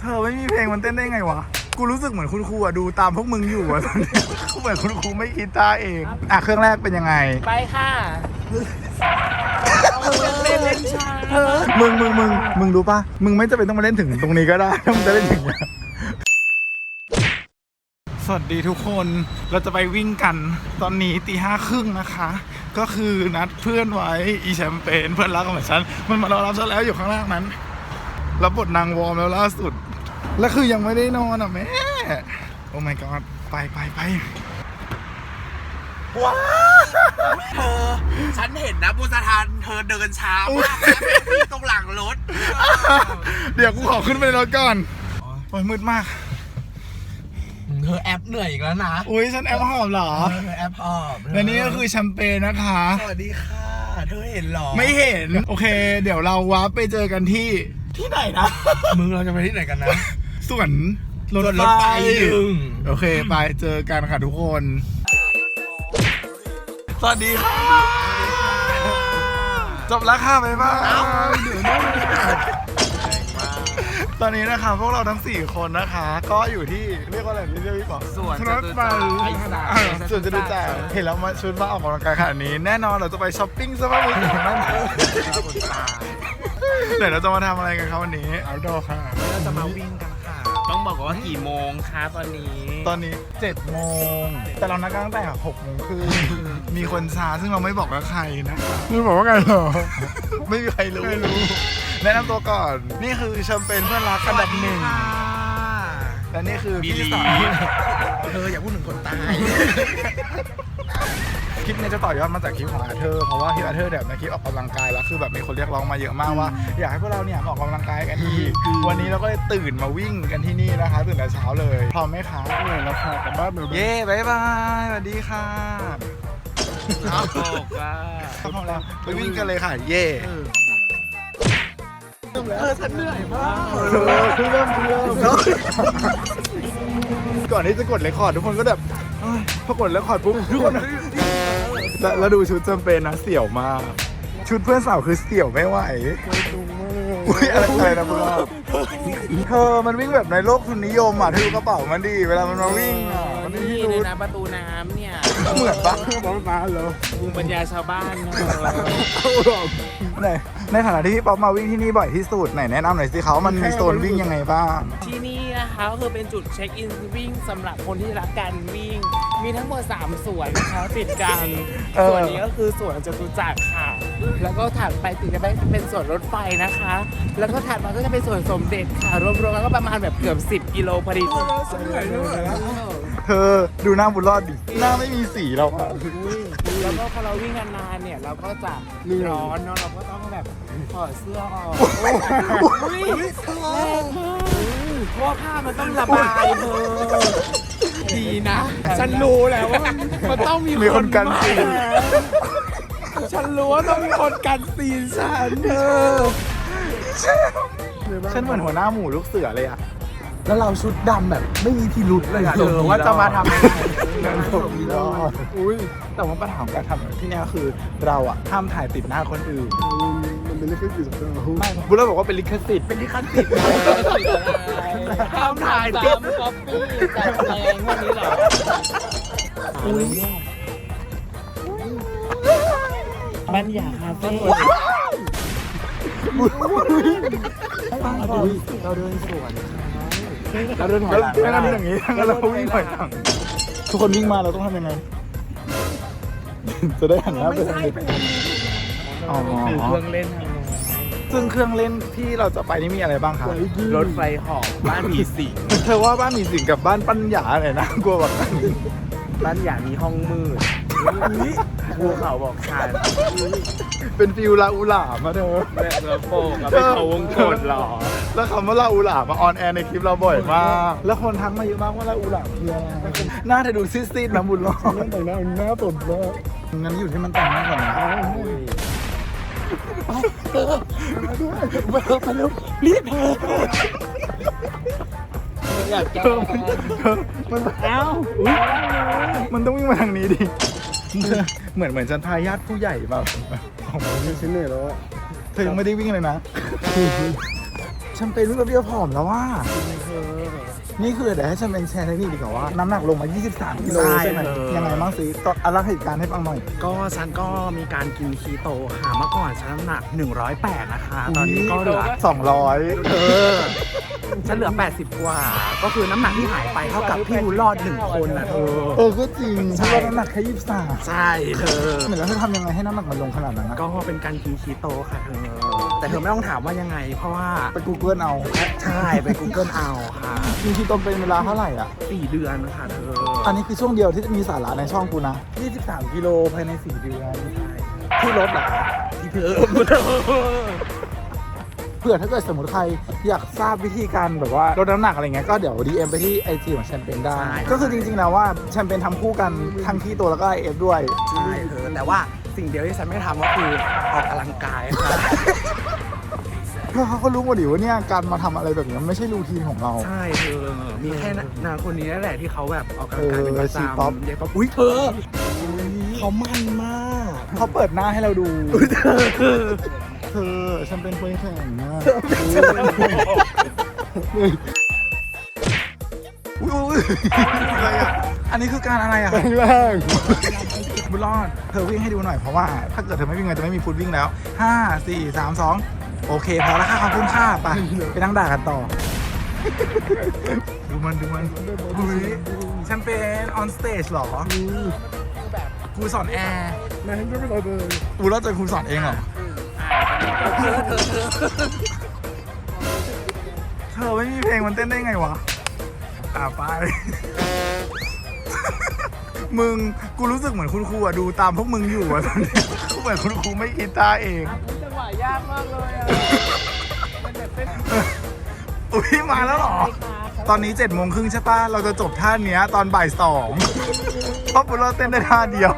เธอไม่มีเพลงมันเต้นได้ไงวะ กูรู้สึกเหมือนคุณครูอะดูตามพวกมึงอยู่อะตอนนี้กูเหมือนคุณครูไม่คิดท่าเอง อะเครื่องแรกเป็นยังไง ไปค่ะเล่นเล่นชาเธอมึงมึงมึงมึงรู้ปะมึงไม่จำเป็นต้องมาเล่นถึงตรงนี้ก็ได้ถ้ามึงจะเล่นถึงเนี้ยสวัสดีทุกคน เราจะไปวิ่งกัน ตอนนี้ตีห้าครึ่งนะคะ ก็คือนัดเพื่อนไว้ อีแชมเปญเพื่อนรักของฉัน มันมารอรับฉันแล้วอยู่ข้างล่างนั้น รับบทนางวอร์มแล้วล่าสุด แล้วคือยังไม่ได้นอนอะแม่ โอ้ my god ไปไปไปว้าวเธอฉันเห็นนะบนสถานเธอเดินช้ามากนะวิ่งตรงหลังรถเดี๋ยวกูขอขึ้นไปในรถก่อน โอ้ยมืดมาก เธอแอปเหนื่อยอีกแล้วนะอุ้ยฉันแอปหอมเหรอ เธอแอปออบและนี่ก็คือแชมเปญนะคะ สวัสดีค่ะ เธอเห็นหรอไม่เห็น โอเค เดี๋ยวเราวับไปเจอกันที่ ที่ไหนนะ มึงเราจะไปที่ไหนกันนะ ส่วนรถส่วนรถไฟหนึ่ง โอเค ไปเจอกันค่ะทุกคน สวัสดีค่ะ จบแล้วค่ะบ๊ายบายเดี๋ยวนะตอนนี้นะคะพวกเราทั้ง 4 คนนะคะ ก็อยู่ที่เรียกว่าอะไรนี่เรียกพี่บอกส่วนรถไฟไอ้สัตว์อ่าส่วนจะดูจ่ายเห็นแล้วมาชุดมาออกกำลังกายขนาดนี้ แน่นอนเราจะไปช้อปปิ้งซะบ้างมือถือนั่นเดี๋ยวเราจะมาทำอะไรกันครับวันนี้ เอาดอค่ะ เราจะมาวิ่งกันค่ะ ต้องบอกว่ากี่โมงคะตอนนี้ ตอนนี้7โมง แต่เรานัดกันตั้งแต่6โมงครึ่งมีคนช้าซึ่งเราไม่บอกกับใครนะไม่บอกว่าไงหรอ ไม่มีใครรู้ไม่รู้ แนะนำตัวก่อน นี่คือแชมเปญเพื่อนรักอันดับหนึ่งและนี่คือบิลพี่ลี่สาว เธออย่าพูดถึงคนตาย คลิปนี้จะต่อยอดมาจากคลิปของอาเธอร์เพราะว่าคลิปอาเธอร์แบบในคลิปออกกำลังกายแล้วคือแบบมีคนเรียกร้องมาเยอะมากว่า อยากให้พวกเราเนี่ยมาออกกำลังกายกันทีวันนี้เราก็เลยตื่นมาวิ่งกันที่นี่นะคะ ตื่นแต่เช้าเลยพร้อมไหมคะเหนื่อยแล้วค่ะกลับบ้านเย้บายบายสวัสดีค่ะเอาบอกว่าพร้อมแล้วไปวิ่งกันเลยค่ะ เย้เออฉันเหนื่อยมากเออเพิ่งเริ่มเพิ่งเริ่มก่อนที่จะกดเรคคอร์ดทุกคนก็แบบเอ้ยพอกดเรคคอร์ดปุ๊บทุกคน แล้วแล้วดูชุดจำเป็นนะเสี่ยวมาก ชุดเพื่อนสาวคือเสี่ยวไม่ไหวอุ้ยอะไรอะไรนะคุณรอบเธอมันวิ่งแบบในโลกทุนนิยมอะเธอดูกระเป๋ามันดีเวลามันมาวิ่งอะมันไม่นี่รู้เลยนะประตูน้ำเนี่ยเหมือนปะประมาณเหรอภูมิปัญญาชาวบ้านเนอะในในฐานะที่พี่ป๊อปมาวิ่งที่นี่บ่อยที่สุดไหนแนะนำหน่อยสิเขามันมีโซนวิ่งยังไงบ้าง ที่นี่นะคะก็คือเป็นจุดเช็คอินวิ่งสำหรับคนที่รักการวิ่ง มีทั้งหมด3สวนนะคะติดกันเออ ส่วนนี้ก็คือสวนจตุจักรค่ะ แล้วก็ถัดไปติดกันไปเป็นสวนรถไฟนะคะ แล้วก็ถัดมาก็จะเป็นสวนสมเด็จค่ะรวมๆแล้วก็ประมาณแบบเกือบ 10 กิโลพอดีเธอดูหน้าบุญรอดดิ หน้าไม่มีสีแล้วอะแล้วก็พอเราวิ่งนานๆเนี่ยเราก็จะร้อนเนาะเราก็ต้องแบบถอดเสื้อออกอุ้ยแรงมากเพราะว่าผ้ามันต้องระบายเธอ ดีนะ ฉันรู้แล้วว่ามันต้องมีมีคนกันสีนฉันรู้ว่าต้องมีคนกันซีนฉันเธอฉันเหมือนหัวหน้าหมูลูกเสือเลยอะแล้วเราชุดดำแบบไม่มีพิรุษเลยอะเธอว่าจะมาทำอะไรนั่นผมรอดอุ้ยแต่ว่าปัญหาของการทำที่เนี้ยคือเราอะห้ามถ่ายติดหน้าคนอื่นมันเป็นลิขสิทธิ์ไม่บุรอดบอกว่าเป็นลิขสิทธิ์เป็นลิขสิทธิ์ ห้ามถ่ายติดก๊อปปี้แต่แรงวันนี้เหรออุ้ยบัญญาคาเฟ่เราเดินสวนเราเดินถอยหลังไม่งั้นอย่างนี้งั้นเราวิ่งถอยหลังทุกคนวิ่งมาเราต้องทำยังไง จะได้หันหน้าไปทางนี้อ๋อคือเครื่องเล่น ซึ่งเครื่องเล่นที่เราจะไปนี่มีอะไรบ้างครับรถไฟเหอบบ้านผีสิงเธอว่าบ้านมีสิ่งกับบ้านปัญญาไหนนะกลัวแบบบ้านอยากมีห้องมืดภูเขาบอกฉันเป็นฟิลลาอูหลามาเธอแบบเรือโป่งอะเป็นเขาวงกดหรอ แล้วคำว่าลาอูหลามาออนแอร์ในคลิปเราบ่อยมาก แล้วคนทักมาเยอะมากว่าลาอูหลาคืออะไรหน้าเธอดูซีดๆนะบุญรอดแต่งหน้าหน้าตดมากงั้นอยู่ที่มันแต่งหน้าก่อนนะ ไปเถอะไปเร็วรีบเถออยากเธอมันเอ้ามันต้องวิ่งมาทางนี้ดิ เหมือนเหมือนฉันพาญาติผู้ใหญ่แบบของมันชิ้นเหนื่อยแล้วเธอยังไม่ได้วิ่งเลยนะแชมเปญรู้ตัวเดียวผอมแล้วว่า นี่คือเดี๋ยวให้แชมเปญแชร์เทคนิคดีกว่าว่าน้ำหนักลงมา 23กิโลใช่ใช่ไหมเลย ยังไงบ้างสิตอนอารักเหตุการณ์ให้ฟังหน่อย ก็ฉันก็มีการกินคีโตค่ะเมื่อก่อนฉันน้ำหนัก 108 นะคะ ตอนนี้ก็เหลือ200 เออฉันเหลือ 80 กว่า ก็คือน้ำหนักที่หายไปเท่ากับพี่บุญรอดหนึ่งคนนะเธอเออ ก็จริงเพราะว่าน้ำหนักแค่ยี่สิบสามใช่เธอเหมือนแล้วเธอทำยังไงให้น้ำหนักมันลงขนาดนั้นนะก็เป็นการกินคีโตค่ะเธอแต่เธอไม่ต้องถามว่ายังไง เพราะว่าไป Google เอาใช่ไป Google เอาค่ะจริงๆตรงเป็นเวลาเท่าไหร่อะ4เดือนค่ะเธออันนี้คือช่วงเดียวที่มีสาระในช่องกูนะ23กิโลภายใน4เดือนที่ลดเหรอที่เพิ่มเผื่อถ้าเกิดสมมติใครอยากทราบวิธีการแบบว่าลดน้ำหนักอะไรเงี้ยก็เดี๋ยว DM ไปที่ไอจีของแชมเปญได้ ก็คือจริงๆแล้วว่าแชมเปญทำคู่กันทั้งที่ตัวแล้วก็ไอเอฟด้วย ใช่เธอแต่ว่าสิ่งเดียวที่ฉันไม่ทำก็คือออกกำลังกายค่ะ เพื่อเขาก็รู้หมดดิว่าเนี่ยการมาทำอะไรแบบเนี้ยไม่ใช่รูทีนของเรา ใช่เธอมีแค่นางคนนี้นั่นแหละที่เขาแบบออกกำลังกายเป็นประเออชีจำป๊อปยายป๊อปอุ้ยเธอเขามันมากเขาเปิดหน้าให้เราดูเธอฉันเป็นคนแข่งนะอุ้ยอุ้ยอะไรอะอันนี้คือการอะไรอะ แรงแรงบุญรอด เธอวิ่งให้ดูหน่อยเพราะว่า ถ้าเกิดเธอไม่วิ่งเงินจะไม่มีฟุตวิ่งแล้ว 5 4 3 2 โอเค พอแล้วค่ะขอบคุณค่าไปไปนั่งด่ากันต่อ ดูมันดูมันอุ้ยฉันเป็นออนสเตจหรอ ครูสอนแอร์ไม่ให้ไม่เป็นไรเลยอูแล้วเจอครูสอนเองเหรอเธอไม่มีเพลงมันเต้นได้ไงวะ อ่าไป มึง กูรู้สึกเหมือนคุณครูอะดูตามพวกมึงอยู่อะตอนนี้กูเหมือนคุณครูไม่คิดตาเองจังหวะ ยากมากเลยอะมันแบบเป็นอุ้ยมาแล้วเหรอ ตอนนี้เจ็ดโมงครึ่งใช่ปะเราจะจบท่าเนี้ยตอนบ่ายสองเพราะบุญเราเต้นได้ท่าเดียว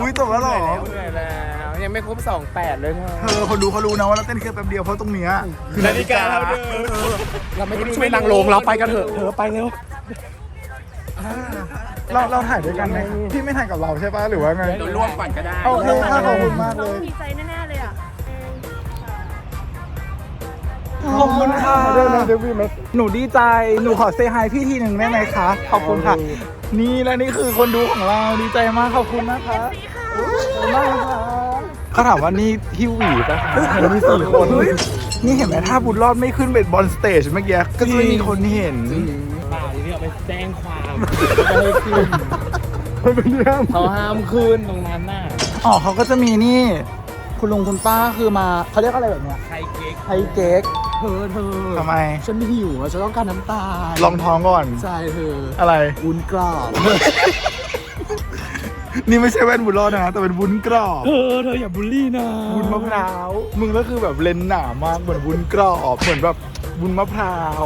อุ๊ยจบแล้วเหรอ เหนื่อยแล้วยังไม่ครบสองแปดเลยเธอเธอคนดูเขารู้นะว่าเราเต้นแค่แป๊บเดียวเพราะตรงเนี้ยคือนาฬิกาเราเดินเราไม่ช่วยนางลงเราไปกันเถอะเธอไปเร็วเราเราถ่ายด้วยกันไหมพี่ไม่ถ่ายกับเราใช่ปะหรือว่าไง เดี๋ยวร่วมก่อนก็ได้ โอเคค่ะขอบคุณมากเลย ดีใจแน่ๆ เลยอะขอบคุณค่ะหนูดีใจ หนูขอเซฮายพี่ทีหนึ่งได้ไหมคะ ขอบคุณค่ะ นี่และนี่คือคนดูของเรา ดีใจมาก ขอบคุณนะคะขอบคุณมากค่ะเขาถามว่านี่ที่หวีปะคะเห็นมีสี่คน นี่เห็นไหมถ้าบุญรอดไม่ขึ้นเป็นบอลสเตจเมื่อกี้ ก็จะไม่มีคนเห็นเปล่าที่เอาไปแจ้งความมันเป็นเรื่องเขาห้ามคืนตรงนั้นน่ะอ๋อเขาก็จะมีนี่ คุณลุงคุณป้าคือมาเขาเรียกอะไรแบบเนี้ยใครเก๊กไทยเก๊ก เธอเธอทำไม ฉันไม่หิวอะฉันต้องการน้ำตาลลองท้องก่อน ใช่เธออะไร วุ้นกรอบนี่ไม่ใช่แว่นบุญรอดนะ แต่เป็นวุ้นกรอบเธอเธออย่าบูลลี่นะวุ้นมะพร้าวมึงก็คือแบบเลนส์หนามากเหมือนวุ้นกรอบเหมือนแบบวุ้นมะพร้าว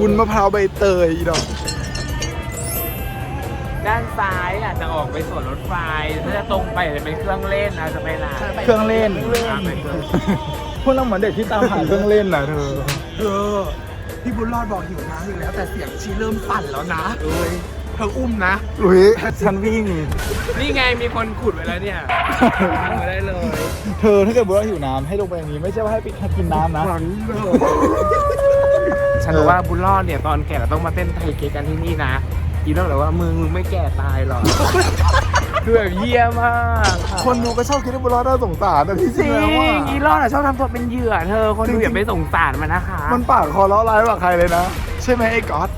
วุ้นมะพร้าวใบเตยอีดอกด้านซ้ายอาจจะออกไปสวนรถไฟถ้าจะตรงไปจะเป็นเครื่องเล่นอาจจะไปร้านเครื่องเล่นอ่าไปเครื่องพ วกเราเหมือนเด็กที่ตามหาเครื่องเล่นน่ะเธอเธอพี่บุญรอดบอกหิวน้ำอยู่แล้ว แต่เสียงชีเริ่มปั่นแล้วนะเอ้ยเธออุ้มนะอุ้ยฉันวิ่ง นี่ไงมีคนขุดไว้แล้วเนี่ยทำมาได้เลย เธอถ้าเกิดบุญรอดหิวน้ำให้ลงไปอย่างนี้ไม่ใช่ว่าให้ไปกินน้ำนะฉันรู้ว่าบุญรอดเนี่ยตอนแก่เราต้องมาเต้นไทยเก๊กกันที่นี่นะอีน้องเลยว่ามึงมึงไม่แก่ตายหรอก คือแบบเยี่ยมากคนดูก็ชอบคิดว่าบุญรอดน่าสงสารแต่ที่จจริริงงแล้วว่า อีรอดอะชอบทำตัวเป็นเหยื่อเธอ คนดูอย่าไปสงสารมันนะคะ มันปากคอล้อร้ายกว่าใครเลยนะ ใช่ไหมไอ้ก๊อต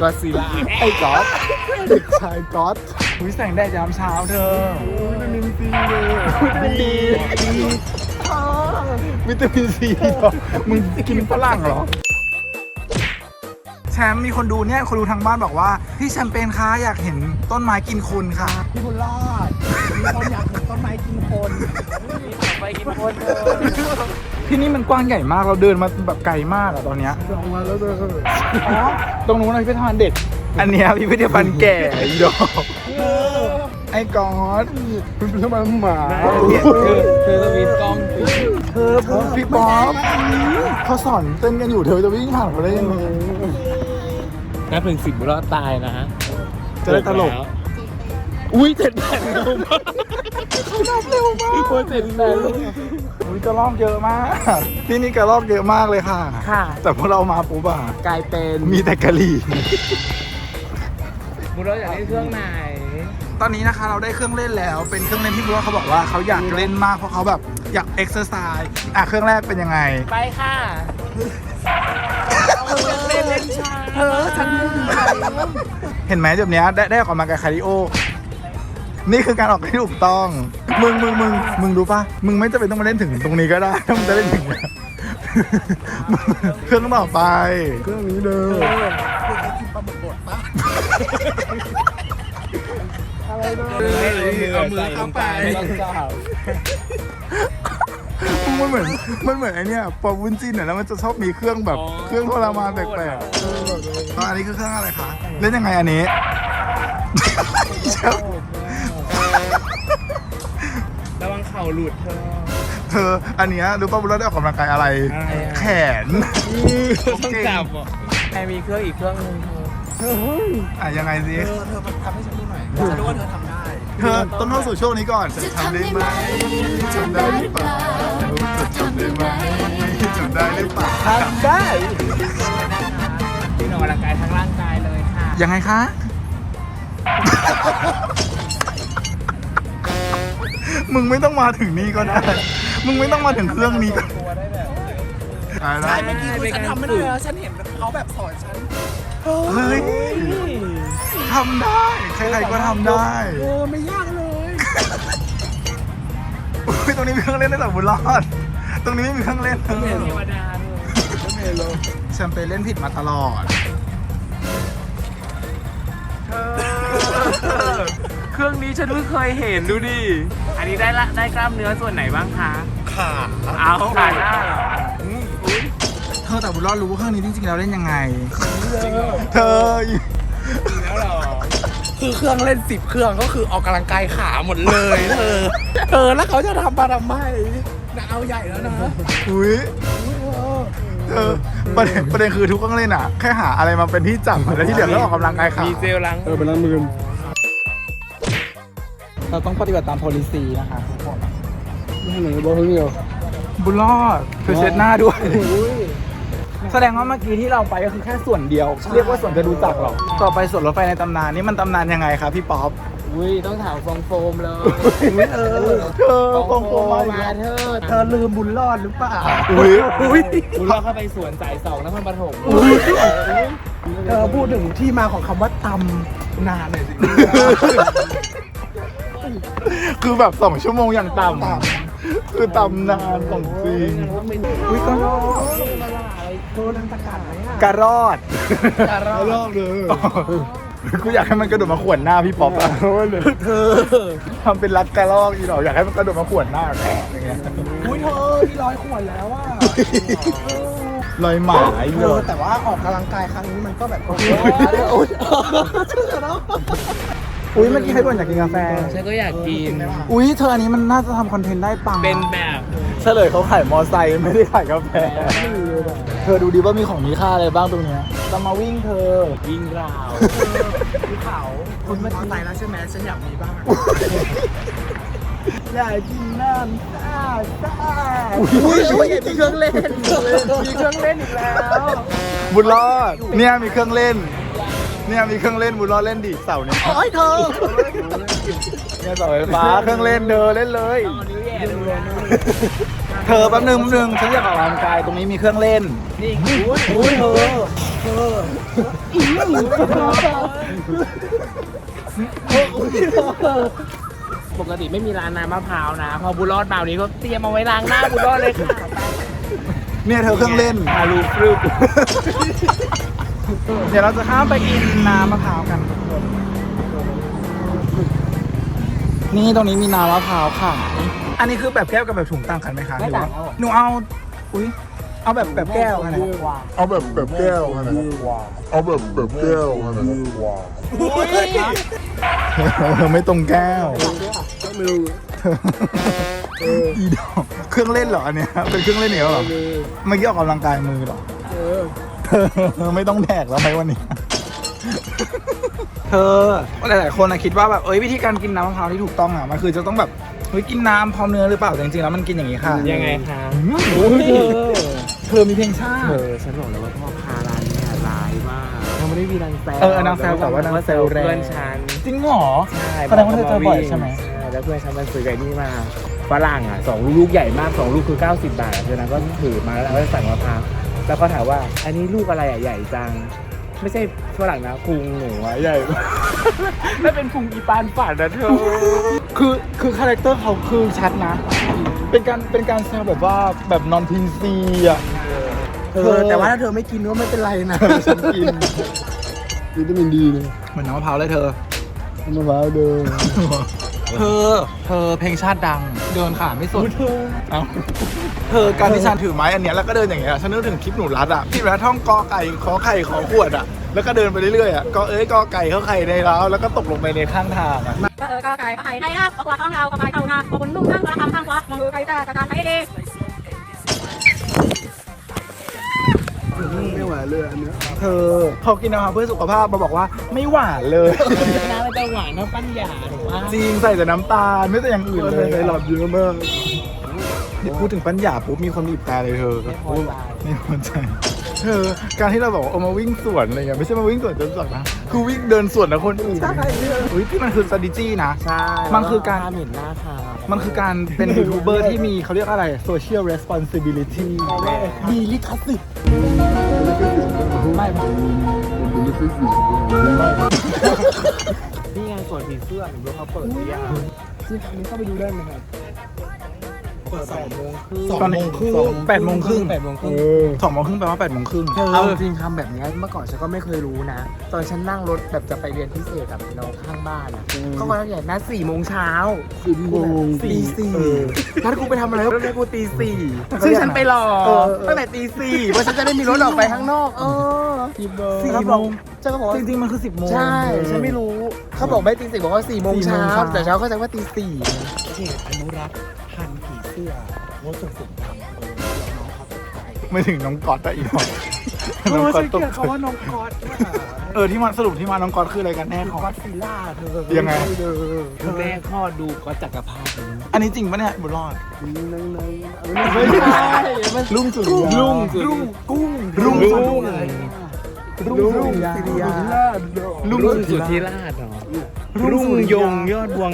ก็ซีล่าไอ้ก๊อตเด็กชายก๊อตอุ้ยแสงแดดยามเช้าเธอวิตามินซีเลยวิตามินดีวิตามินซีเหรอมึงกินฝรั่งเหรอ แชมป์มีคนดูเนี่ยคนดูทางบ้านบอกว่า พี่แชมเปญคะอยากเห็นต้นไม้กินคนค่ะ พี่บุญรอดมีคนอยากเห็นต้นไม้กินคนไปกินคนเธอที่นี่มันกว้างใหญ่มากเราเดินมาแบบไกลมากอะตอนเนี้ยลงมาแล้วเดินอ๋อตรงนู้นนะพิพิธภัณฑ์เด็ก อันเนี้ยพิพิธภัณฑ์แก่อีดอกไอ้ก๊อตพิพิธภัณฑ์หมาเธอเธอจะมีกล้องติดเธอพี่ป๊อปเขาสอนเต้นกันอยู่เธอจะวิ่งผ่านมาได้ยังไง นับถึงสิบบุญรอดตายนะฮะจะได้ตลก อุ้ยเจ็ดแปดเร็วมากเขานับเร็วมากโอ้ยเจ็ดแปดอุ้ยกระรอกเยอะมาก ที่นี่กระรอกเยอะมากเลยค่ะ ค่ะ แต่พอเรามาปุ๊บอะกลายเป็นมีแต่กะหรี่ บุญรถอยากได้เครื่องไหน ตอนนี้นะคะเราได้เครื่องเล่นแล้ว เป็นเครื่องเล่นที่รู้ว่าเขาบอกว่าเขาอยากเล่นมากเพราะเขาแบบอยากเอ็กซ์ไซส์อะเครื่องแรกเป็นยังไง ไปค่ะ เอาเครื่องเล่นเล่นชาเธอฉันไม่มีใครเห็นไหมแบบเนี้ยได้ได้ออกกำลังกายคาร์ดิโอ นี่คือการออกที่ถูกต้อง มึงมึงมึงมึงรู้ปะมึงไม่จำเป็นต้องมาเล่นถึงตรงนี้ก็ได้ถ้ามึงจะเล่นถึงเนี่ยเครื่องต่อไป เครื่องนี้เลย เอามือเข้าไปมันเหมือนมันเหมือนไอเนี้ยปอวุ้นจินอะแล้วมันจะชอบมีเครื่องแบบอ๋อเครื่องทรมานแปลกๆเออแบบเลยอันนี้คือเครื่องอะไรคะเล่นยังไงอันนี้ระวังเข่าหลุดเธอเธออันเนี้ยรู้ป่ะบุญรอดได้ออกกำลังกายอะไรอะไรอะแขนต้องจับอะแม่มีเครื่องอีกเครื่องนึงเธออะยังไงสิเธอเธอทำให้ฉันดูหน่อย ฉันรู้ว่าเธอทำได้เธอต้องเข้าสู่ช่วงนี้ก่อนจะทำได้ไหมทำได้หรือเปล่าจะทำได้ไหมทำได้หรือเปล่าทำได้ที่ออกกำลังกายทั้งร่างกายเลยค่ะ ยังไงคะมึงไม่ต้องมาถึงนี่ก็ได้ มึงไม่ต้องมาถึงเครื่องนี้ก็ตัวได้แบบได้ใช่แล้วเมื่อกี้คือฉันทำไม่ได้แล้วฉันเห็นเขาแบบสอนฉัน เฮ้ย ทำได้ ใครๆก็ทำได้เออไม่ยากเลยอุ๊ยตรงนี้มีเครื่องเล่นได้แต่บุญรอด ตรงนี้ไม่มีเครื่องเล่นเลเทยวดาเลยแชมเปญเล่นผิดมาตลอด เครื่องนี้ฉันเพิ่งเคยเห็นดูดิ อันนี้ได้ละได้กล้ามเนื้อส่วนไหนบ้างคะ ขาเอาขาหน้าเหรอเธอแต่บุญรอดรู้ว่าเครื่องนี้จริงๆเราเล่นยังไงจริงเหรอเธอแล้วเหรอ คือเครื่องเล่นสิบเครื่องก็คือออกกำลังกายขาหมดเลยเธอเธอแล้วเขาจะทำมาทำไมนะเอาใหญ่แล้วนะอุ้ยเธอประเด็นประเด็นคือทุกเครื่องเล่นอะ แค่หาอะไรมาเป็นที่จับแล้วที่เหลือก็ออกกำลังกายขามีเจลล้างเออเป็นล้างมือเราต้องปฏิบัติตาม policy นะคะทุกคนไม่เหมือนบอกเดียวบุญรอดเธอเช็ดหน้าด้วย แสดงว่าเมื่อกี้ที่เราไปก็คือแค่ส่วนเดียว เรียกว่าส่วนจะดูจักรหรอต่อไปส่วนรถไฟในตำนานนี่มันตำนานยังไงครับพี่ป๊อปอุ้ยต้องถามฟองโฟมเลยเออเธอฟองโฟมมาอีกมาแล้วเธอเธอลืมบุญรอดหรือเปล่าอุ้ยอุ้ยคุณเราเข้าไปสวนสายสองนครปฐมอุ้ยเธอพูดถึงที่มาของคำว่าตำนานหน่อยสิคือแบบสองชั่วโมงอย่างต่ำคือตำนานของจริงอุ้ยก็ รอดโดนอันตะกัดไหมอะกระรอดกระรอกรอดเลยกูอยากให้มันกระโดดมาขวนหน้าพี่ป๊อปอะเธอทำเป็นรักกระรอกอีหรออยากให้มันกระโดดมาขวนหน้าแค่อย่างเงี้ยอุ้ยเธอมีร้อยขวดแล้วอะลอยหมาอีเธเลอยแต่ว่าออกกำลังกายครั้งนี้มันก็แบบโอ้โหอุ้ยเมื่อกี้ใครบ่นอยากกินกาแฟ ฉันก็อยากกิน อุ้ยเธออันนี้มันน่าจะทำคอนเทนต์ได้ปังเป็นแบบเฉลยเขาขายมอไซค์ไม่ได้ขายกาแฟ เธอดูดิว่ามีของมีค่าอะไรบ้างตรงเนี้ยจะมาวิ่งเธอ วิ่งราวภูเขาคุณไม่ตายแล้วใช่ไหมฉันอยากมีบ้างอยากกินน้ำซ่าซ่าอุ้ยอุ้ยมีเครื่องเล่นมีเครื่องเล่นอีกแล้ว บุญรอด เนี่ยมีเครื่องเล่น เนี่ยมีเครื่องเล่นบุญรอดเล่นดิเสาเนี่ยโอ้ยเธอเนี่ยเสาไฟฟ้าเครื่องเล่นเธอเล่นเลย เธอแป๊บนึงแป๊บนึงฉันอยากออกกำลังกายตรงนี้มีเครื่องเล่น นี่อุ้ยเธอปกติไม่มีร้านน้ำมะพร้าวนะ พอบุญรอดมาวันนี้ก็เตรียมเอาไว้ล้างหน้าบุญรอดเลยค่ะเนี่ยเธอเครื่องเล่นอารูฟรึบเดี๋ยวเราจะข้ามไปกินน้ำมะพร้าวกันทุกคน นี่ตรงนี้มีน้ำมะพร้าวค่ะ อันนี้คือแบบแก้วกับแบบถุงต่างกันไหมคะหรือว่าหนูเอา อุ้ยเอาแบบแบบแก้วกันนะเอาแบบแบบแก้วขนาดนั้นเอาแบบแบบแก้วขนาดนั้นไม่ตรงแก้วอีดอกเครื่องเล่นเหรออันเนี้ยเป็นเครื่องเล่นเหรอเมื่อกี้ออกกำลังกายมือเหรอไม่ต้องแดกแล้วไหมวันนี้ เธอหลายๆคนนะคิดว่าแบบเอ้ยวิธีการกินน้ำมะพร้าวที่ถูกต้องอะมันคือจะต้องแบบ เฮ้ยกินน้ำพร้อมเนื้อหรือเปล่าแต่จริงๆแล้วมันกินอย่างนี้ค่ะยังไงคะโอ้ยเธอเธอมีเพลงชาเธติอฉันบอกแล้วว่าพ่อพาร้านเนี่ยร้ายมากยังไม่ได้มีนางแซวเออนางแซวแต่ว่านางแซวแรงเพื่อนฉันจริงเหรอใช่แสดงว่าเธอเจอบ่อยใช่ไหมใช่แล้วเพื่อนฉันมันซื้อไก่นี่มาฝรั่งอะสองลูกใหญ่มากสองลูกคือ 90 บาทเธอนางก็ถือมาแล้วก็สั่งมะพร้าวแล้วก็ถามว่า อันนี้ลูกอะไรอะใหญ่จังไม่ใช่ฝรั่งนะพุงหนูอะใหญ่มากไม่เป็นพุงอีปานฝันนะเธอ คือคือคาแรคเตอร์เขาคือชัดนะ เป็นการเป็นการแซวแบบว่าแบบนอนพีซีอะ เธอแต่ว่าถ้าเธอไม่กินก็ไม่เป็นไรนะ ฉันกินวิตามินดีเลยเหมือนน้ำมะพร้าวเลยเธอ มะพร้าวเดิมเธอ เธอเพลงชาติดัง เดินขาไม่สุดเอ้าเธอการที่ฉันถือไม้อันเนี้ยแล้วก็เดินอย่างเงี้ยฉันนึกถึงคลิปหนูรัดอะที่รัดท่องกอไก่ขอไข่ขอขวดอะ แล้วก็เดินไปเรื่อยๆอะกอเอ้ยกอไก่เขาไข่ในร้าวแล้วก็ตกลงไปในข้างทางอะ เออกอไก่ไข่ไทยนะขอขวาข้างเราขอไก่เข้าหน้าขอคนนุ่งข้างกระทำข้างขวามองดูไก่ตากระการไทยดีไม่หวานเลยอันเนี้ยเธอเขากินอาหารเพื่อสุขภาพมาบอกว่าไม่หวานเลย น้ำมันจะหวานน้ำปั้นหยาหรือว่าจริงใส่แต่น้ำตาลไม่แต่อย่างอื่นเลยในหลับเยอะมากเดี๋ยวพูดถึงปัญญาปุ๊บมีคนบีบแต่เลยเธอไม่พอใจไม่พอใจ เธอการที่เราบอกว่าเอามาวิ่งสวนอะไรเงี้ยไม่ใช่มาวิ่งสวนจนสักนะคือวิ่งเดินสวนกับคนอื่นอุ้ยที่มันคือ strategy นะ ใช่มันคือการ เห็นหน้าค่ะมันคือการเป็นยูทูบเบอร์ที่มีเขาเรียกอะไร social responsibility ดีลิขสิทธิ์ไม่ปะมันไม่ใช่สีนี่ไงส่วนผีเสื้อหนูรู้เขาเปิดหรือยังจริงอันนี้เข้าไปดูได้ไหมครับ เปิดแปดโมงครึ่งตอนนี้แปดโมงครึ่งแปดโมงครึ่งสองโมงครึ่งแปลว่าแปดโมงครึ่งเอาจริงทำแบบเนี้ยเมื่อก่อนฉันก็ไม่เคยรู้นะ ตอนฉันนั่งรถแบบจะไปเรียนพิเศษกับน้องข้างบ้านอะเขาก็ใหญ่นัดสี่โมงเช้าสิบโมงตีสี่นัดกูไปทำอะไรรถให้กูตีสี่เขาซึ่งอยากฉันไปรอเออตั้งแต่ตีสี่เพราะฉันจะได้มีรถออกไปข้างนอก เออสี่โมงสี่โมงฉันก็บอกว่าจริงๆ มันคือสิบโมงใช่ ฉันไม่รู้ เขาบอกไม่ตีสี่บอกว่าสี่โมงสี่โมเช้างเช้าแต่เช้าเข้าใจว่าตีสี่เขตอนุรักษ์พันธุ์ผี เสื้องดส่งเสียงดังเออน้องเขาตกใจไม่ถึงน้องก๊อตอะอีกหน่อยเอน้องอก๊อฉัตนตเกลีกยดใจเขาว่าน้องก๊อตน่ะเออที่มาสรุปที่มาน้องก๊อตคืออะไรกันแน่ของ ก๊อตซิลล่าเธอยังไงคุณแม่ข้อดูก๊อตจักรพรรดิอันนี้จริงปะเนี่ยบุญรอด นั่งนั่งไม่ใช่ลุงสุริยาลุงลุงกุ้งลุงลุสุง ริยาลุงสุริยาลุงรุ่งสุสุดทที่ธิราชราชเหรอรุ่รุ่งงสุริยยางยอดบวง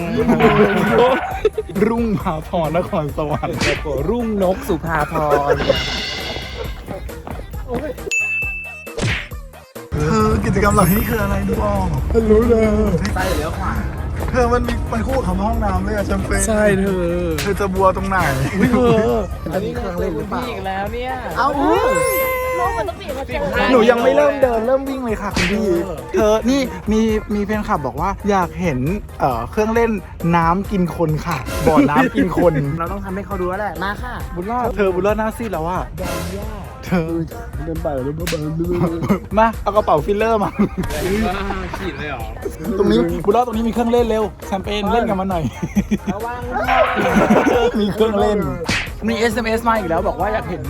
รุ่งพาพรนครสวรรค์รุ่งนกสุภาพรเธอกิจกรรมเหล่านี้คืออะไรดูออกรู้เลยไปเลี้ยวขวาเธอมันมีมันคู่กับคำว่าห้องน้ำเลยอะแชมเปญใช่เธอเธอจะบัวตรงไหนอันนี้เครื่องเล่นหรือเปล่าอีกแล้วเนี่ย เอ้า โลกมันต้องเปลี่ยนมาเจอหนูยังไม่เริ่มเดินเริ่มวิ่งเลยค่ะคุณพี่เธอนี่มีมีแฟนคลับบอกว่าอยากเห็นเอ่อเครื่องเล่นน้ำกินคนค่ะ บ่อน้ำกินคนเราต้องทำให้เขาดูแล้วแหละ มาค่ะ บุญรอดเธอบุญรอดหน้าซีดแล้วอะเธอเดินไปแล้วก็บันด้วยมาเอากระเป๋าฟิลเลอร์มาขีดเลยเหรอ ตรงนี้บุญรอดตรงนี้มีเครื่องเล่นเร็วแชมเปญเล่นกันมาหน่อยระวังมีเครื่องเล่น มี SMS มาอีกแล้วบอกว่าอยากเห็น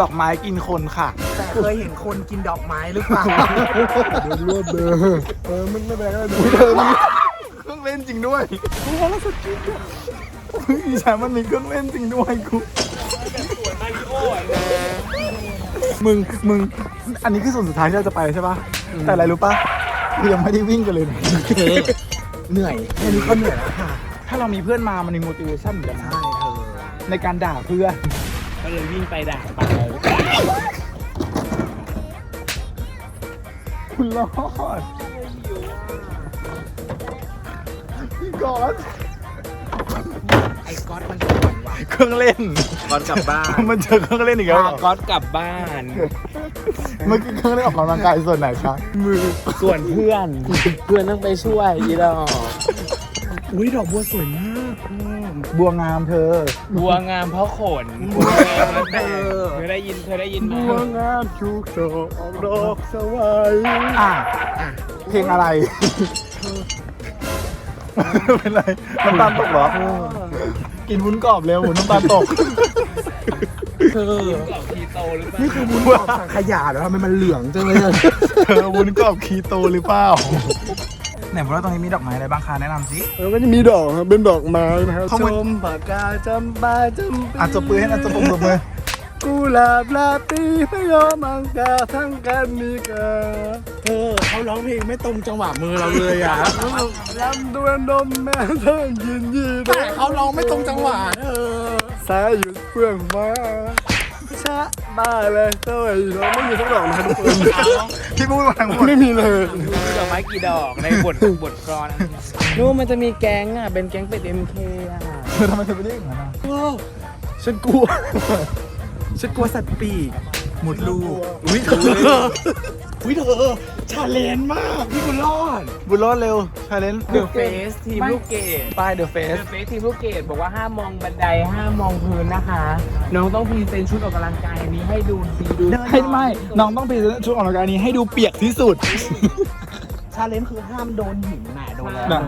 ดอกไม้กินคนค่ะ แต่เคยเห็นคนกินดอกไม้หรือเปล่าเดินรวดเดินเออมันไม่แบกอะไรดูอุ๊ยเธอมีเครื่องเล่นจริงด้วยกูว่าแล้วสกินอีแชมป์มันมีเครื่องเล่นจริงด้วยกูมึงมึงอันนี้คือส่วนสุดท้ายที่เราจะไปใช่ปะแต่อะไรรู้ปะคือยังไม่ได้วิ่งกันเลยนะเหนื่อยแค่นี้ก็เหนื่อยแล้วค่ะ ถ้าเรามีเพื่อนมามันมี motivation เหมือนกันนะ ใช่เธอในการด่าเพื่อนก็เลยวิ่งไปด่าไปคุณรอดพี่กอดไอ้ก๊อตมันจะหวั่นไหวเครื่องเล่นก๊อตกลับบ้านมันเจอเครื่องเล่นอีกแล้วพาเหรอก๊อตกลับบ้าน เมื่อกี้เครื่องเล่นออกกำลังกายส่วนไหนคะมือส่วนเพื่อน เพื่อนต้องไปช่วยอีดอกอุ้ยดอกบัวสวยมาก บัวงามเธอ บัวงามเพราะขนเธอได้ยินเธอได้ยินมาบัวงามชุกดอกออกดอกสวายอะเพลงอะไร เป็นไรน้ำตาลตกเหรอ กินวุ้นกรอบเร็วน้ำตาลตกเธอทีโตหรือเปล่านี่คือวุ้นกรอบสังขยาเหรอทำไมมันเหลืองจังเลยอะเธอวุ้นกรอบคีโตหรือเปล่า ไหนบอกว่าตรงนี้มีดอกไม้อะไรบ้างคะแนะนำสิ แล้วก็จะมีดอกครับเป็นดอกไม้นะครับเข้าชมามปากกาจำปาจำปีอะจบปืนให้นะจบปืนจบมือกุหลาบลาตรีพยอมังกาทั้งกันมีกาเออเขาร้องเพลงไม่ตรงจังหวะมือเราเลยอะลำดวนดมแม่เพิ่งยินยีแต่เขาร้องไม่ตรงจังหวะเออสายหยุดเฟื่องฟ้าชะบ้าเลยเต้ยเราไม่มีสักดอกนะทุกคนพี่พูดมาทั้งหมดไม่มีเลยมีดอกไม้กี่ดอกในบทบทกลอนนู่นมันจะมีแก๊งอะเป็นแก๊งเป็ด MK อะเธอทำไมเธอไปเรียกอย่างนั้นอะฉันกลัว ฉันกลัวสัตว์ปีกหมุดลูกอุ้ยเธออุ้ยเธอชาเลนจ์มากพี่บุญรอดบุญรอดเร็วชาเลนจ์เดอะเฟสทีมลูกเกดป้ายเดอะเฟเดสอะเฟสทีมลูกเกดบอกว่าห้ามมองบันไดห้ามมองพื้นนะคะ น้องต้องพรีเซนต์ชุดออกกำลังกายอันนี้ให้ดูดีดูให้ไม่ น้องต้องพรีเซนต์ชุดออกกำลังกายนี้ให้ดูเปียกที่สุดชาเลนจ์คือห้ามโดนหินน่ะโดนแล้วน่ะ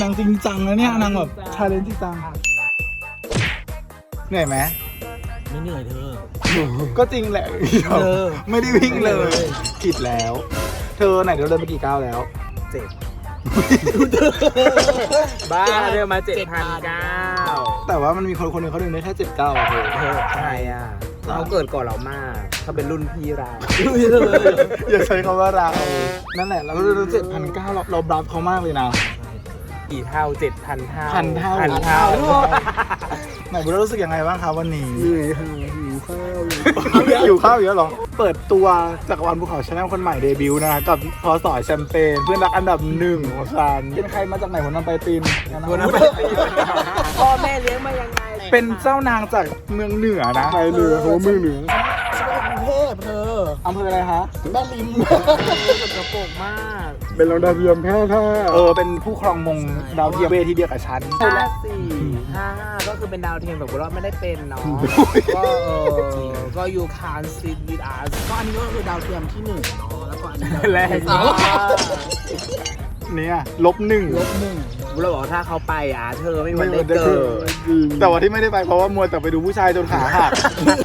นางจริงจังนะเนี่ยนางแบบชาเลนจ์จริงจัง เหนื่อยไหมไม่เหนื่อยเธอ ก็จริงแหละเออไม่ได้วิ่งเลยผิดแล้ว เธอไหนเดี๋ยวเดินไปกี่ก้าวแล้ว เจ็ดบ้าเดินมาเจ็ดพันเก้าแต่ว่ามันมีคนคนหนึ่งเขาเดินได้แค่เจ็ดก้าวอะเธอใครอะเขาเกิดก่อนเรามากเขาเป็นรุ่นพี่เรา อย่าใช้คำว่าเรานั่นแหละเราเราเจ็ดพันเก้าเราเราบลัฟเขามากเลยนะ กี่เท่าเจ็ดพันเท่าพันเท่าพันเท่าไหนบุญรู้สึกยังไงบ้างคะวันนี้เหนื่อยหาหิวข้าวอยู่ข้าวอยู่แล้วเหรอ เปิดตัวจักรวาลภูเขาชาแนลคนใหม่เดบิวต์นะกับพอสอแชมเปญเพื่อนรักอันดับหนึ่งของฉันเป็นใครมาจากไหนหัวน้ำไปตีนวันนั้นไปพ่อแม่เลี้ยงมายังไง เป็นเจ้านางจากเมืองเหนือนะไปเหนือหัวมือเหนือกรุง เทพเธออำเภออะไรคะแม่ริมกระโปรงมากเป็นรองดาวเทียมแพ้ท่าเออเป็นผู้ครองมงดาวเทียมเวทีเดียวกับฉันห้าสี่ห้าห้าก็คือเป็นดาวเทียมแบบว่าไม่ได้เป็นเนาะก็เออก็อยู่คานซิดวิดอาร์ก็อันนี้ก็คือดาวเทียมที่หนึ่งเนาะแล้วก็อันนี้ดาวแรงสามมาก เนี่ยลบหนึ่งลบหนึ่งเราบอกว่าถ้าเขาไปอะเธอไม่มีวันได้ไม่มีวันได้เกิเกิดดแต่ว่าที่ไม่ได้ไปเพราะว่ามัวแต่ไปดูผู้ชายจนขาหัก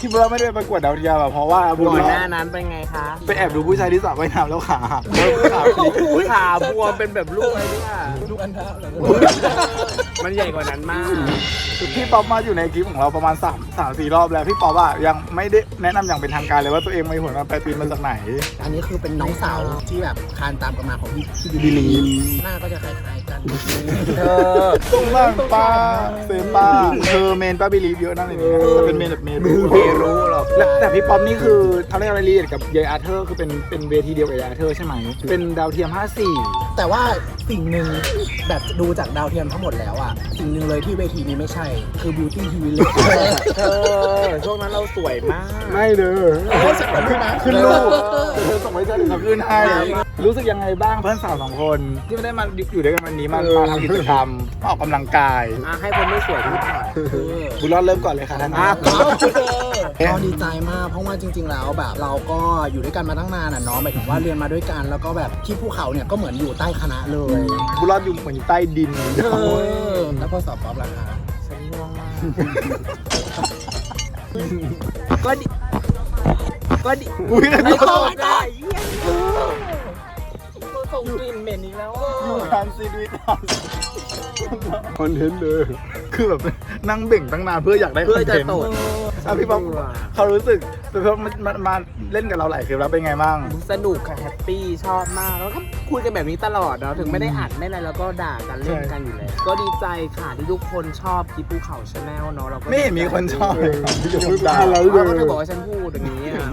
ที่เราไม่ได้ไปประกวดดาวเทียมอะเพราะว่าบุญก่อนรอหดน้านั้นเป็นไงคะไปแอบดูผู้ชายที่สระว่ายน้ำแล้วขาหักแล้วขาพลิกขาบวมเป็นแบบลูกอะไรเนี่ย ลูกอันทะเหรอมันใหญ่กว่านั้นมาก พี่ป๊อปมาอยู่ในคลิปของเราประมาณ3 3 4รอบแล้ว พี่ป๊อปอะยังไม่ได้แนะนำอย่างเป็นทางการเลยว่าตัวเองไม่หัวน้ำไปปีนมาจากไหน อันนี้คือเป็นน้องสาวที่แบบคานตามกันมาของพี่พี่บิลลี่หน้าก็จะคล้ายๆกันเธอตุ้งบ้างป้าเซป้าเธอเมนป้าบิลีฟเยอะนั่นเลยเนี่ยจะเป็นเมนแบบเมนไม่รู้หรอกแล้วแต่พี่ป๊อปนี่คือเขาเรียกอะไรละเอียดกับยายอาเธอร์คือเป็นเป็นเวทีเดียวกับยายอาเธอร์ใช่ไหมเป็นดาวเทียม 54 แต่ว่าสิ่งหนึ่งแบบดูจากดาวเทียมทั้งหมดแล้วอะสิ่งหนึ่งเลยที่เวทีนี้ไม่ใช่ คือ beauty TV เลยเธอช่วงนั้นเราสวยมากไม่เด้อขึ้นรูปเธอส่งไว้เจอถึงกับขึ้นให้รู้สึกยังไงบ้างเพื่อนสาวสองคน ที่ไม่ได้มาอยู่ด้วยกันวันนี้มามาทำกิจกรรมมาออกกำลังกายอะให้คนไม่สวยพูดหน่อยบุญรอดเริ่มก่อนเลยค่ะท่านอะ ก็ดีใจมากเพราะว่าจริง ๆ แล้วแบบเราก็อยู่ด้วยกันมาตั้งนานอะเนาะหมายถึงว่าเรียนมาด้วยกัน แล้วก็แบบที่ภูเขาเนี่ยก็เหมือนอยู่ใต้คณะเลยบุญรอดอยู่เหมือนอยู่ใต้ดินเออแล้วพอสอบป๊อปราคาฉันง่วงมากก็ดิก็ดิอุ้ยไม่ตอบได้เหี้ยตัว ส่งกลิ่นเหม็นอีกแล้วอะอยู่การซีดีทคอนเทนต์เลยำคือแบบนั่งเบ่งตั้งนานเพื่ออยากได้เพื่อจะคอนทนต์ตดอะพี่ป๊อปเขารู้สึกแต่พี่ป๊อปมามามาเล่นกับเราหลายคลิปแล้วเป็นไงบ้าง สนุกค่ะแฮปปี้ชอบมากแล้วก็คุยกันแบบนี้ตลอดเนาะถึงไม่ได้อัดไม่อะไรแล้วก็ด่ากันเล่นกันอยู่แล้วก็ดีใจค่ะที่ทุกคนชอบคลิปภูเขาชาแนลเนาะเราก็ไม่เห็นมีคนชอบเลยที่จะพูดได้อะไรเราเลยก็เธอบอกว่าฉันพูดอย่างนี้อะ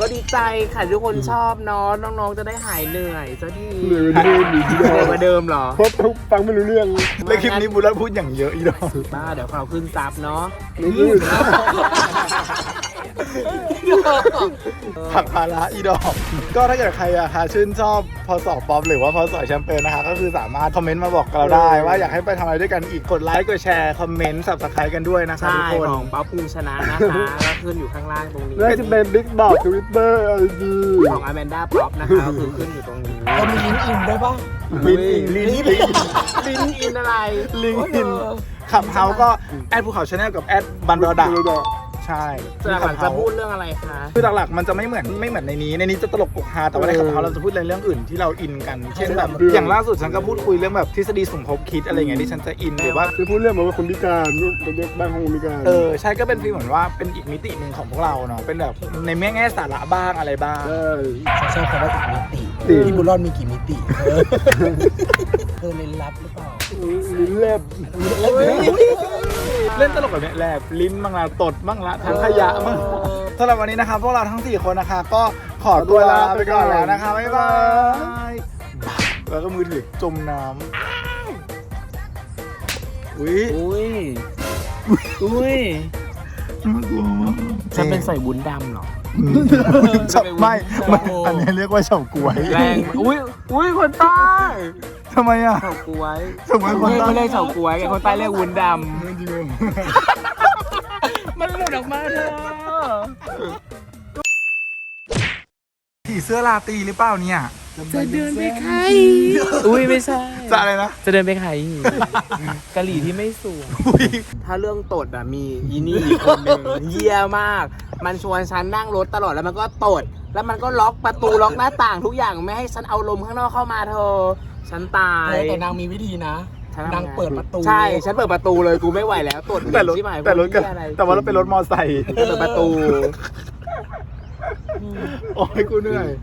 ก็ดีใจค่ะที่ทุกคนชอบเนาะน้องๆจะได้หายเหนื่อยสักทีเหนื่อยเดินหนีที่เหดอนื่อยกกว่าเดิมเหรอเพราะเขาฟังไม่รู้เรื่องแล้วคลิปนี้บุญรอดพูดอย่างเยอะอีดอกบ้าเดี๋ยวเราขึ้นซับเนาะ รู้เรื่อง ผักภาระอีดอก ก็ถ้าเกิดใครอะคะชื่นชอบพอสอบป๊อปหรือว่าพอสอบแชมเปญนะคะก็คือสามารถคอมเมนต์มาบอกกับเราได้ ว่าอยากให้ไปทำอะไรด้วยกันอีกกดไลค์กดแชร์คอมเมนต์สับสไครต์กันด้วยนะคะใช่ทุกคนของป๊อปภูมิชนะนะคะก็ขึ้นอยู่ข้างล่างตรงนี้น่าจะเป็นบิ๊กบอกทวิตเตอร์ไอจีของอแมนด้าป๊อปนะคะก็คือขึ้นอยู่ตรงนี้เรามีลิงก์อินด้วยป่ะลินอินลินอินลินอินอะไรลิงอินขับเฮาก็แอดภูเขาชาแนลกับแอดบันดอดัก ใช่ส่วนหลังจะพูดเรื่องอะไรคะคือหลักๆมันจะไม่เหมือนไม่เหมือนในนี้ ในนี้จะตลกปกฮาแต่ว่าในขับเฮาเราจะพูดในเรื่องอื่นที่เราอินกัน เช่นแบบอย่างล่าสุดฉันก็พูดคุยเรื่องแบบทฤษฎีสมคบคิดอะไรเงี้ยที่ฉันจะอินหรือว่าคือพูดเรื่องแบบว่าคนพิการเด็กบ้านของคนพิการเออใช่ก็เป็นฟีลเหมือนว่าเป็นอีกมิติหนึ่งของพวกเราเนาะเป็นแบบในแง่แง่สาระบ้างอะไรบ้างใช่ฉันชอบคำว่าอีกมิติอืมพี่บุญรอดมีกี่มิติเออเธอเล่นลับหรือเปล่าลิ้นแลบ เล่นตลกแบบเนี้ยแลบลิ้นบ้างละตดบ้างละทั้งขยะบ้างสำหรับวันนี้นะครับพวกเราทั้ง 4 คนนะคะ ก็ขอตัวลาไปก่อนแล้วนะคะบ๊ายบายแล้วก็มือถือจมน้ำอุ้ยอุ้ยอุ้ยน่ากลัวมากฉันเป็นใส่วุ้นดำเหรอเฉาไม่ไม่อันนี้เรียกว่าเฉาก๊วย แรง อุ้ยอุ้ยคนใต้ ทำไมอะเฉาก๊วยทำไมคนไม่ใต้ไม่เรียกเฉาก๊วยไงคนใต้เรียกวุ้นดจริงำมันหลุดออกมาเธอผีเสื้อลาตรีหรือเปล่าเนี่ยจะเดินไปใครอุ้ยไม่ใช่ จะอะไรนะ จะเดินไปใครกะหรี่ที่ไม่สวยอุ้ยถ้าเรื่องตดอะมีอีนี่อีกคนหนึ่งเยี่ยมาก มันชวนฉันนั่งรถตลอดแล้วมันก็ตด แล้วมันก็ล็อกประตูล็อกหน้าต่างทุกอย่างไม่ให้ฉันเอาลมข้างนอกเข้ามาเธอ ฉันตายเออแต่นางมีวิธีนะ ฉัทำไนางเปิดประตู ใช่ ฉันเปิดประตูเลยกูไม่ไหวแล้วตดแต่รถชิบหายแต่รถก็เหี้ยอะไรแต่ว่าเราเป็นรถมอไซค์เปิดประตู โอ้ยกูเหนื่อย